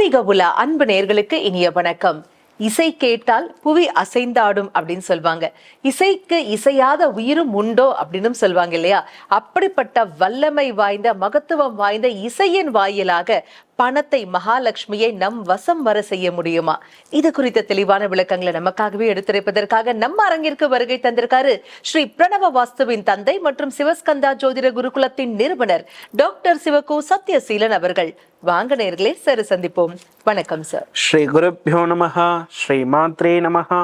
ஆன்மீக உலா அன்பு நேர்களுக்கு இனிய வணக்கம். இசை கேட்டால் புவி அசைந்தாடும் அப்படின்னு சொல்லுவாங்க இசைக்கு இசையாத உயிரும் உண்டோ அப்படின்னு சொல்லுவாங்க இல்லையா? அப்படிப்பட்ட வல்லமை வாய்ந்த மகத்துவம் வாய்ந்த இசையின் வாயிலாக பணத்தை மகாலட்சுமியை நம் வசம் வர செய்ய முடியுமா? இது குறித்த தெளிவான விளக்கங்களை நமக்காகவே எடுத்துரைப்பதற்காக நம்ம அரங்கிற்கு வருகை தந்திருக்காரு ஸ்ரீ பிரணவ வாஸ்துவின் தந்தை மற்றும் சிவஸ்கந்தா ஜோதிட குருகுலத்தின் நிறுவனர் டாக்டர் சிவகு சத்யசீலன் அவர்கள். வாங்க நேர்களே சரி சந்திப்போம். வணக்கம் சார். ஸ்ரீ குருப்பியோ நமஹா ஸ்ரீ மாத்ரே நமஹா.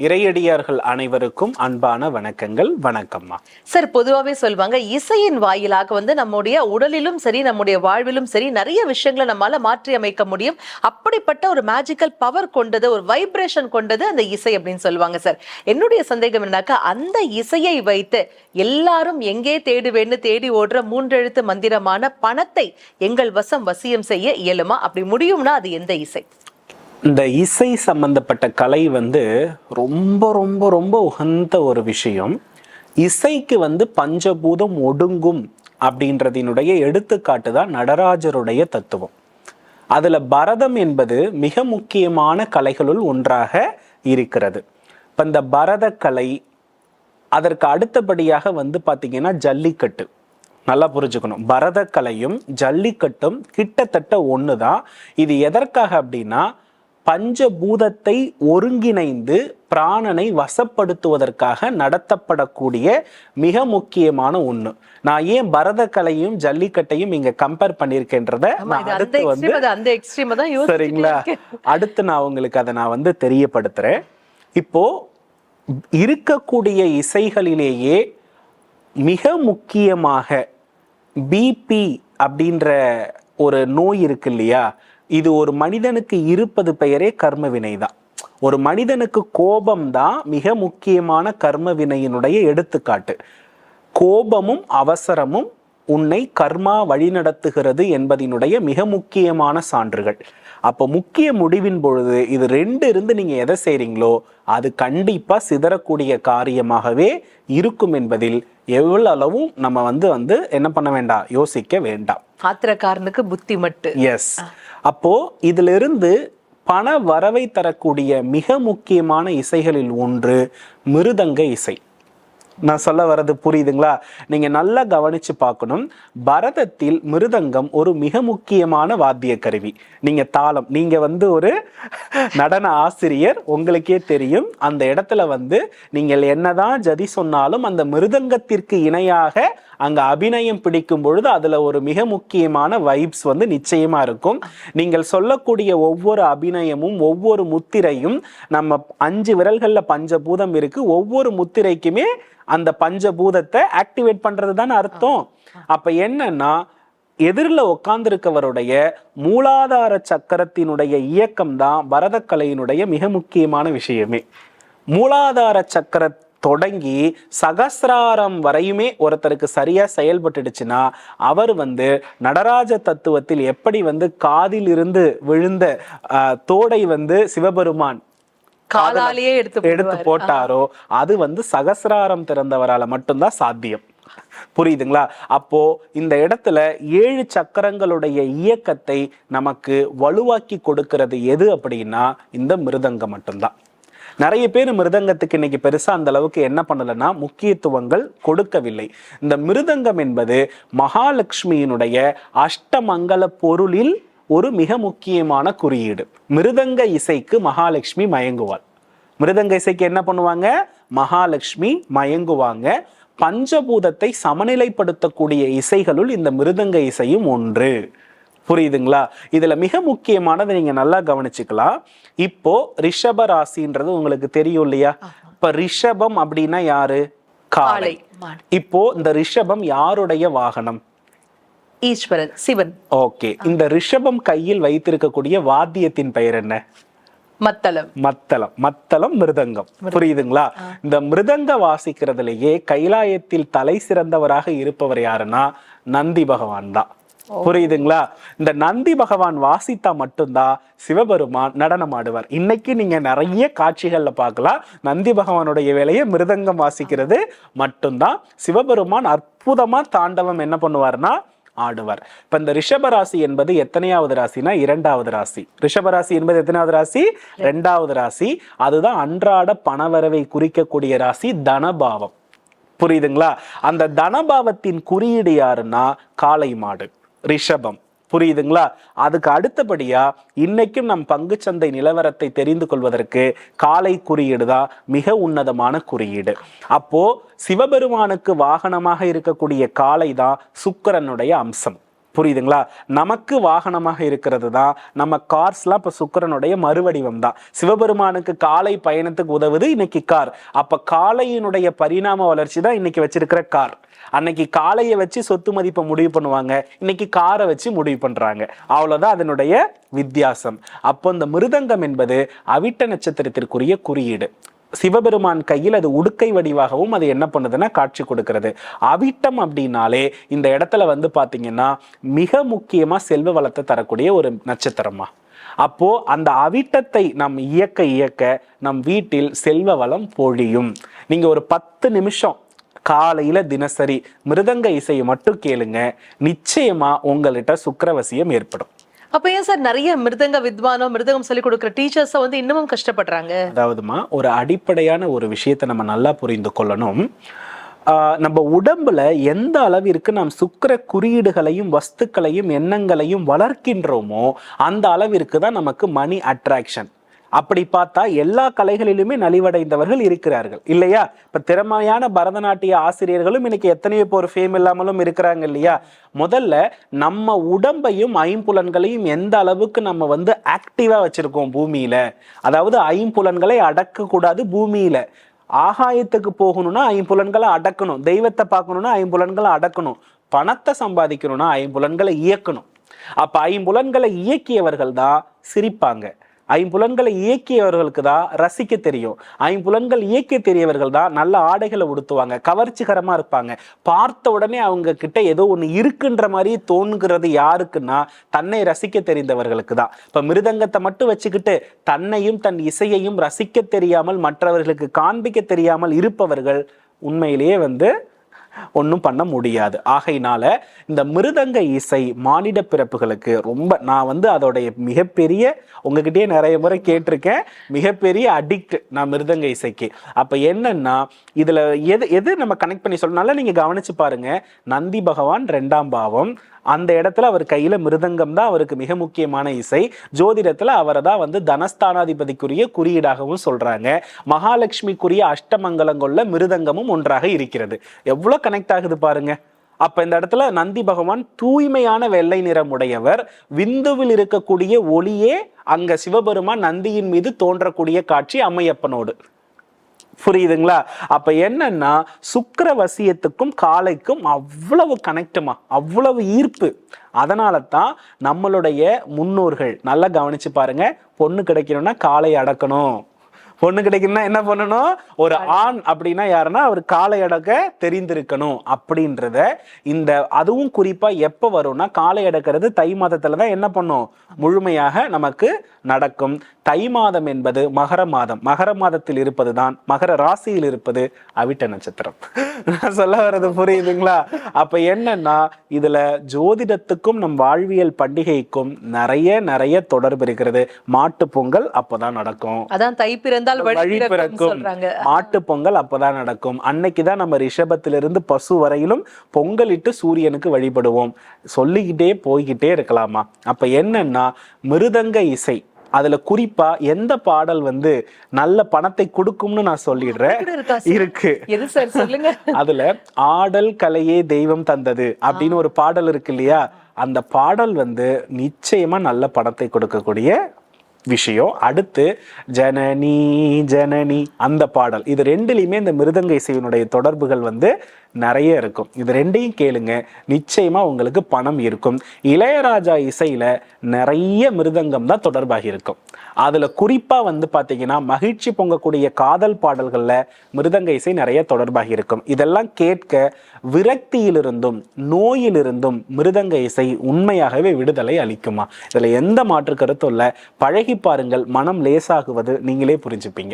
இறையடியார்கள் அனைவருக்கும் அன்பான வணக்கங்கள். வணக்கம்மா. சார் பொதுவாகவே சொல்லுவாங்க இசையின் வாயிலாக வந்து நம்முடைய உடலிலும் சரி நம்முடைய வாழ்விலும் சரி நிறைய விஷயங்களை நம்மால மாற்றி அமைக்க முடியும். அப்படிப்பட்ட ஒரு மேஜிக்கல் பவர் கொண்டது ஒரு வைப்ரேஷன் கொண்டது அந்த இசை அப்படின்னு சொல்லுவாங்க சார். என்னுடைய சந்தேகம் என்னன்னாக்கா அந்த இசையை வைத்து எல்லாரும் எங்கே தேடுவேன்னு தேடி ஓடுற மூன்றெழுத்து மந்திரமான பணத்தை எங்கள் வசம் வசியம் செய்ய இயலுமா? அப்படி முடியும்னா அது எந்த இசை? இந்த இசை சம்பந்தப்பட்ட கலை வந்து ரொம்ப ரொம்ப ரொம்ப உகந்த ஒரு விஷயம். இசைக்கு வந்து பஞ்சபூதம் ஒடுங்கும் அப்படின்றதினுடைய எடுத்துக்காட்டு தான் நடராஜருடைய தத்துவம். அதில் பரதம் என்பது மிக முக்கியமான கலைகளுள் ஒன்றாக இருக்கிறது. இப்போ இந்த பரதக்கலை அதற்கு அடுத்தபடியாக வந்து பார்த்திங்கன்னா ஜல்லிக்கட்டு. நல்லா புரிஞ்சுக்கணும். பரதக்கலையும் ஜல்லிக்கட்டும் கிட்டத்தட்ட ஒன்று தான் இது எதற்காக அப்படின்னா பஞ்சபூதத்தை ஒருங்கிணைந்து பிராணனை வசப்படுத்துவதற்காக நடத்தப்படக்கூடிய மிக முக்கியமான ஒண்ணு. நான் ஏன் பரதக்கலையும் ஜல்லிக்கட்டையும் இங்க கம்பேர் அந்த அடுத்து வந்து எக்ஸ்ட்ரீம் அந்த எக்ஸ்ட்ரீம் தான் யோசிச்சுட்டே சரிங்களா. அடுத்து நான் உங்களுக்கு அதை நான் வந்து தெரியப்படுத்துறேன். இப்போ இருக்கக்கூடிய இசைகளிலேயே மிக முக்கியமாக பிபி அப்படின்ற ஒரு நோய் இருக்கு இல்லையா இது ஒரு மனிதனுக்கு இருப்பது பெயரே கர்ம வினை தான் ஒரு மனிதனுக்கு கோபம் தான் மிக முக்கியமான கர்ம வினையினுடைய எடுத்துக்காட்டு. கோபமும் அவசரமும் உன்னை கர்மா வழிநடத்துகிறது என்பதினுடைய மிக முக்கியமான சான்றுகள். அப்போ முக்கிய முடிவின் பொழுது இது ரெண்டு இருந்து நீங்க எதை செய்றீங்களோ அது கண்டிப்பா சிதறக்கூடிய காரியமாகவே இருக்கும் என்பதில் எவ்வளவு அளவும் நம்ம வந்து வந்து என்ன பண்ண வேண்டாம் யோசிக்க வேண்டாம். ஆத்திரக்காரனுக்கு புத்தி மட்டு. எஸ் அப்போ இதிலிருந்து பண வரவை தரக்கூடிய மிக முக்கியமான இசைகளில் ஒன்று மிருதங்க இசை. நான் சொல்ல வர்றது புரியுதுங்களா? நீங்க நல்லா கவனிச்சு பார்க்கணும். பரதத்தில் மிருதங்கம் ஒரு மிக முக்கியமான வாத்திய கருவி நீங்க தாளம் நீங்க வந்து ஒரு நடன ஆசிரியர் உங்களுக்கே தெரியும். அந்த இடத்துல வந்து நீங்கள் என்னதான் ஜதி சொன்னாலும் அந்த மிருதங்கத்திற்கு இணையாக அங்கே அபிநயம் பிடிக்கும் பொழுது அதில் ஒரு மிக முக்கியமான வைப்ஸ் வந்து நிச்சயமாக இருக்கும். நீங்கள் சொல்லக்கூடிய ஒவ்வொரு அபிநயமும் ஒவ்வொரு முத்திரையும் நம்ம அஞ்சு விரல்களில் பஞ்சபூதம் இருக்குது ஒவ்வொரு முத்திரைக்குமே அந்த பஞ்சபூதத்தை ஆக்டிவேட் பண்ணுறது தானே அர்த்தம். அப்போ என்னன்னா எதிரில் உட்கார்ந்திருக்கவருடைய மூலாதார சக்கரத்தினுடைய இயக்கம் தான் பரதக்கலையினுடைய மிக முக்கியமான விஷயமே. மூலாதார சக்கர தொடங்கி சகசிராரம் வரையுமே ஒருத்தருக்கு சரியா செயல்பட்டுடுச்சுன்னா அவர் வந்து நடராஜ தத்துவத்தில் எப்படி வந்து காதில் இருந்து விழுந்த தோடை வந்து சிவபெருமான் காலாலேயே எடுத்து எடுத்து. போட்டாரோ அது வந்து சகசிராரம் திறந்தவரால மட்டும்தான் சாத்தியம். புரியுதுங்களா? அப்போ இந்த இடத்துல ஏழு சக்கரங்களுடைய இயக்கத்தை நமக்கு வலுவாக்கி கொடுக்கிறது எது அப்படின்னா இந்த மிருதங்கம் மட்டும்தான். நிறைய பேர் மிருதங்கத்துக்கு இன்னைக்கு பெருசாக அந்த அளவுக்கு என்ன பண்ணலைன்னா முக்கியத்துவங்கள் கொடுக்கவில்லை. இந்த மிருதங்கம் என்பது மகாலட்சுமியினுடைய அஷ்டமங்கல பொருளில் ஒரு மிக முக்கியமான குறியீடு. மிருதங்க இசைக்கு மகாலட்சுமி மயங்குவாள். மிருதங்க இசைக்கு என்ன பண்ணுவாங்க? மகாலட்சுமி மயங்குவாங்க. பஞ்சபூதத்தை சமநிலைப்படுத்தக்கூடிய இசைகளுள் இந்த மிருதங்க இசையும் ஒன்று. புரியுதுங்களா? இதுல மிக முக்கியமானது நீங்க நல்லா கவனிச்சுக்கலாம். இப்போ ரிஷப ராசின்றது உங்களுக்கு தெரியும் இல்லையா? இப்ப ரிஷபம் அப்படின்னா யாரு? மாடு. இப்போ இந்த ரிஷபம் யாருடைய வாகனம்? ஈஸ்வரன் சிவன். ஓகே. இந்த ரிஷபம் கையில் வைத்திருக்கக்கூடிய வாத்தியத்தின் பெயர் என்ன? மத்தளம். மத்தளம். மத்தளம் மிருதங்கம். புரியுதுங்களா? இந்த மிருதங்க வாசிக்கிறதுலயே கைலாயத்தில் தலை சிறந்தவராக இருப்பவர் யாருன்னா? நந்தி பகவான் தான். புரியுதுங்களா? இந்த நந்தி பகவான் வாசித்தா மட்டும்தான் சிவபெருமான் நடனம் ஆடுவார் இன்னைக்கு நீங்க நிறைய காட்சிகள்ல பார்க்கலாம். நந்தி பகவானுடைய வேலையை மிருதங்கம் வாசிக்கிறது மட்டும்தான். சிவபெருமான் அற்புதமா தாண்டவம் என்ன பண்ணுவார்னா ஆடுவார். இப்ப இந்த ரிஷபராசி என்பது எத்தனையாவது ராசினா இரண்டாவது ராசி. ரிஷபராசி என்பது எத்தனாவது ராசி? இரண்டாவது ராசி. அதுதான் அன்றாட பணவரவை குறிக்கக்கூடிய ராசி தனபாவம். புரியுதுங்களா? அந்த தனபாவத்தின் குறியீடு யாருன்னா காளை மாடு ரிஷபம். புரியுதுங்களா? அதுக்கு அடுத்தபடியா இன்னைக்கும் நம் பங்குச்சந்தை நிலவரத்தை தெரிந்து கொள்வதற்கு காலை குறியீடு தான் மிக உன்னதமான குறியீடு. அப்போ சிவபெருமானுக்கு வாகனமாக இருக்கக்கூடிய காளை தான் சுக்கரனுடைய அம்சம். புரியுதுங்களா? நமக்கு வாகனமாக இருக்கிறது தான். நம்ம கார்ஸ்லாம் இப்போ சுக்கரனுடைய மறுவடிவம் தான் சிவபெருமானுக்கு காலை பயணத்துக்கு உதவுது இன்னைக்கு கார். அப்போ காளையினுடைய பரிணாம வளர்ச்சி தான் இன்னைக்கு வச்சிருக்கிற கார். அன்னைக்கு காளையை வச்சு சொத்து மதிப்பை முடிவு பண்ணுவாங்க. இன்னைக்கு காரை வச்சு முடிவு பண்றாங்க. அவ்வளோதான் அதனுடைய வித்தியாசம். அப்போ இந்த மிருதங்கம் என்பது அவிட்ட நட்சத்திரத்திற்குரிய குறியீடு. சிவபெருமான் கையில் அது உடுக்கை வடிவாகவும் அது என்ன பண்ணுதுன்னா காட்சி கொடுக்கிறது. அவிட்டம் அப்படின்னாலே இந்த இடத்துல வந்து பார்த்தீங்கன்னா மிக முக்கியமாக செல்வ வளத்தை தரக்கூடிய ஒரு நட்சத்திரமா. அப்போ அந்த அவிட்டத்தை நம் இயக்க இயக்க நம் வீட்டில் செல்வ வளம் பொழியும். நீங்க ஒரு பத்து நிமிஷம் காலையில தினசரி மிருதங்க இசையை மட்டும் கேளுங்க. நிச்சயமா உங்கள்கிட்ட சுக்கிரவசியம் ஏற்படும். அப்ப ஏன் சார் நிறைய மிருதங்க வித்வானோ மிருதங்கம் சொல்லி கொடுக்குற டீச்சர்ஸை வந்து இன்னமும் கஷ்டப்படுறாங்க? அதாவதுமா ஒரு அடிப்படையான ஒரு விஷயத்தை நம்ம நல்லா புரிந்து கொள்ளணும். நம்ம உடம்புல எந்த அளவிற்கு நாம் சுக்கர குறியீடுகளையும் வஸ்துக்களையும் எண்ணங்களையும் வளர்க்கின்றோமோ அந்த அளவிற்கு தான் நமக்கு மணி அட்ராக்ஷன் அப்படி பார்த்தா எல்லா கலைகளிலுமே நலிவடைந்தவர்கள் இருக்கிறார்கள். இல்லையா? இப்ப திறமையான பரதநாட்டிய ஆசிரியர்களும் இன்னைக்கு எத்தனையோ பேர் ஃபேம் இல்லாமலும் இருக்கிறாங்க இல்லையா? முதல்ல நம்ம உடம்பையும் ஐம்புலன்களையும் எந்த அளவுக்கு நம்ம வந்து ஆக்டிவா வச்சிருக்கோம் பூமியில? அதாவது ஐம்புலன்களை அடக்கக்கூடாது பூமியில. ஆகாயத்துக்கு போகணும்னா ஐம்புலன்களை அடக்கணும். தெய்வத்தை பார்க்கணும்னா ஐம்புலன்களை அடக்கணும். பணத்தை சம்பாதிக்கணும்னா ஐம்புலன்களை இயக்கணும். அப்ப ஐம்புலன்களை இயக்கியவர்கள் தான் சிரிப்பாங்க. ஐம்புலன்களை இயக்கியவர்களுக்கு தான் ரசிக்க தெரியும். ஐம்புலன்கள் இயக்க தெரியவர்கள் தான் நல்ல ஆடைகளை உடுத்துவாங்க கவர்ச்சிகரமாக இருப்பாங்க. பார்த்த உடனே அவங்க கிட்ட ஏதோ ஒன்று இருக்குன்ற மாதிரி தோணுகிறது யாருக்குன்னா தன்னை ரசிக்க தெரிந்தவர்களுக்கு தான். இப்போ மிருதங்கத்தை மட்டும் வச்சுக்கிட்டு தன்னையும் தன் இசையையும் ரசிக்க தெரியாமல் மற்றவர்களுக்கு காண்பிக்க தெரியாமல் இருப்பவர்கள் உண்மையிலேயே வந்து ஒன்றும் பண்ண முடியாது. ஆகையினால இந்த மிருதங்க இசை மானிட பிறப்புகளுக்கு ரொம்ப நான் வந்து அதோடைய மிகப்பெரிய உங்ககிட்டயே நிறைய முறை கேட்டிருக்கேன் மிகப்பெரிய அடிக்ட் நான் மிருதங்க இசைக்கு. அப்ப என்னன்னா இதுல எது எது நம்ம கனெக்ட் பண்ணி சொல்லணும்னால நீங்க கவனிச்சு பாருங்க. நந்தி பகவான் ரெண்டாம் பாவம் அந்த இடத்துல அவர் கையில மிருதங்கம் தான் அவருக்கு மிக முக்கியமான இசை. ஜோதிடத்துல அவரை தான் வந்து தனஸ்தானாதிபதிக்குரிய குறியீடாகவும் சொல்றாங்க. மகாலட்சுமிக்குரிய அஷ்டமங்கலம் கொள்ள மிருதங்கமும் ஒன்றாக இருக்கிறது. எவ்வளவு கனெக்ட் ஆகுது பாருங்க. அப்ப இந்த இடத்துல நந்தி பகவான் தூய்மையான வெள்ளை நிறம் உடையவர். விந்துவில் இருக்கக்கூடிய ஒளியே அங்க சிவபெருமான் நந்தியின் மீது தோன்றக்கூடிய காட்சி அம்மையப்பனோடு. புரியுதுங்களா? அப்ப என்னன்னா சுக்கிர வசியத்துக்கும் காலைக்கும் அவ்வளவு கனெக்டுமா அவ்வளவு ஈர்ப்பு. அதனால தான் நம்மளுடைய முன்னோர்கள் நல்லா கவனிச்சு பாருங்க பொண்ணு கிடைக்கணும்னா காலை அடக்கணும். பொண்ணு கிடைக்கணும்னா என்ன பண்ணணும்? ஒரு ஆண் அப்படின்னா யாருன்னா அவர் காலை அடக்க தெரிந்திருக்கணும் அப்படின்றத இந்த அதுவும் குறிப்பா எப்ப வரும்னா காலை அடக்கிறது தை மாதத்துல தான் என்ன பண்ணும்? முழுமையாக நமக்கு நடக்கும். தை மாதம் என்பது மகர மாதம். மகர மாதத்தில் இருப்பது தான் மகர ராசியில் இருப்பது அவிட்ட நட்சத்திரம். நான் சொல்ல வர்றது புரியுதுங்களா? அப்ப என்னன்னா இதுல ஜோதிடத்துக்கும் நம் வாழ்வியல் பண்டிகைக்கும் நிறைய நிறைய தொடர்பு இருக்கிறது. மாட்டு பொங்கல் அப்பதான் நடக்கும். அதான் தை பிறந்தால் வழி பிறக்கும். மாட்டு பொங்கல் அப்பதான் நடக்கும். அன்னைக்குதான் நம்ம ரிஷபத்திலிருந்து பசு வரையிலும் பொங்கலிட்டு சூரியனுக்கு வழிபடுவோம். சொல்லிக்கிட்டே போய்கிட்டே இருக்கலாமா? அப்ப என்னன்னா மிருதங்க இசை. அதுல குறிப்பா எந்த பாடல் வந்து நல்ல பணத்தை கொடுக்கும்னு நான் சொல்லிடுறேன். இருக்கா அதுல ஆடல் கலையே தெய்வம் தந்தது அப்படின்னு ஒரு பாடல் இருக்கு இல்லையா? அந்த பாடல் வந்து நிச்சயமா நல்ல பணத்தை கொடுக்கக்கூடிய விஷயம். அடுத்து ஜனனி ஜனனி அந்த பாடல். இது ரெண்டுலையுமே இந்த மிருதங்க இசையினுடைய தொடர்புகள் வந்து நிறைய இருக்கும். இது ரெண்டையும் கேளுங்க. நிச்சயமா உங்களுக்கு பணம் இருக்கும். இளையராஜா இசையில நிறைய மிருதங்கம் தான் தொடர்பாக இருக்கும். அதுல குறிப்பா வந்து பாத்தீங்கன்னா மகிழ்ச்சி பொங்கக்கூடிய காதல் பாடல்கள்ல மிருதங்க இசை நிறைய தொடர்பாக இருக்கும். இதெல்லாம் கேட்க விரக்தியிலிருந்தும் நோயிலிருந்தும் மிருதங்க இசை உண்மையாகவே விடுதலை அளிக்குமா? இதுல எந்த மாற்று கருத்தும் இல்லை. பழகி பாருங்கள். மனம் லேசாகுவது நீங்களே புரிஞ்சுப்பீங்க.